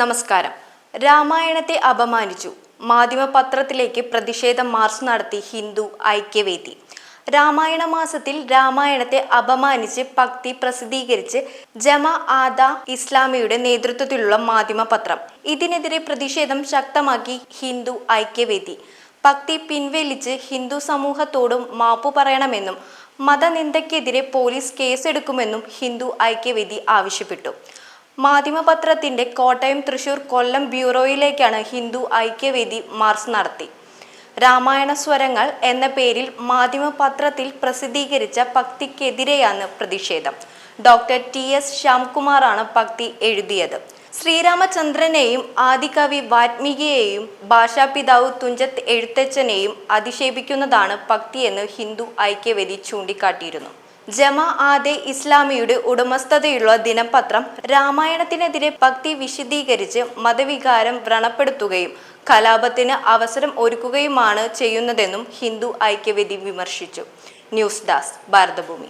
നമസ്കാരം. രാമായണത്തെ അപമാനിച്ചു. മാധ്യമ പത്രത്തിലേക്ക് പ്രതിഷേധ മാർച്ച് നടത്തി ഹിന്ദു ഐക്യവേദി. രാമായണ മാസത്തിൽ രാമായണത്തെ അപമാനിച്ച് ഭക്തി പ്രസിദ്ധീകരിച്ച് ജമ ആദ ഇസ്ലാമിയുടെ നേതൃത്വത്തിലുള്ള മാധ്യമ പത്രം ഇതിനെതിരെ പ്രതിഷേധം ശക്തമാക്കി ഹിന്ദു ഐക്യവേദി. ഭക്തി പിൻവലിച്ച് ഹിന്ദു സമൂഹത്തോടും മാപ്പു പറയണമെന്നും മതനിന്ദയ്ക്കെതിരെ പോലീസ് കേസെടുക്കുമെന്നും ഹിന്ദു ഐക്യവേദി ആവശ്യപ്പെട്ടു. മാധ്യമപത്രത്തിന്റെ കോട്ടയം തൃശൂർ കൊല്ലം ബ്യൂറോയിലേക്കാണ് ഹിന്ദു ഐക്യവേദി മാർച്ച് നടത്തി. രാമായണ സ്വരങ്ങൾ എന്ന പേരിൽ മാധ്യമപത്രത്തിൽ പ്രസിദ്ധീകരിച്ച ഭക്തിക്കെതിരെയാണ് പ്രതിഷേധം. ഡോക്ടർ ടി എസ് ശ്യാംകുമാറാണ് ഭക്തി എഴുതിയത്. ശ്രീരാമചന്ദ്രനെയും ആദികവി വാൽമീകിയെയും ഭാഷാപിതാവ് തുഞ്ചത്ത് എഴുത്തച്ഛനെയും അധിക്ഷേപിക്കുന്നതാണ് ഭക്തിയെന്ന് ഹിന്ദു ഐക്യവേദി ചൂണ്ടിക്കാട്ടിയിരുന്നു. ജമ ആദെ ഇസ്ലാമിയുടെ ഉടമസ്ഥതയുള്ള ദിനപത്രം രാമായണത്തിനെതിരെ ഭക്തി വിശദീകരിച്ച് മതവികാരം വ്രണപ്പെടുത്തുകയും കലാപത്തിന് അവസരം ഒരുക്കുകയുമാണ് ചെയ്യുന്നതെന്നും ഹിന്ദു ഐക്യവേദി വിമർശിച്ചു. News desk Bharathabhoomi.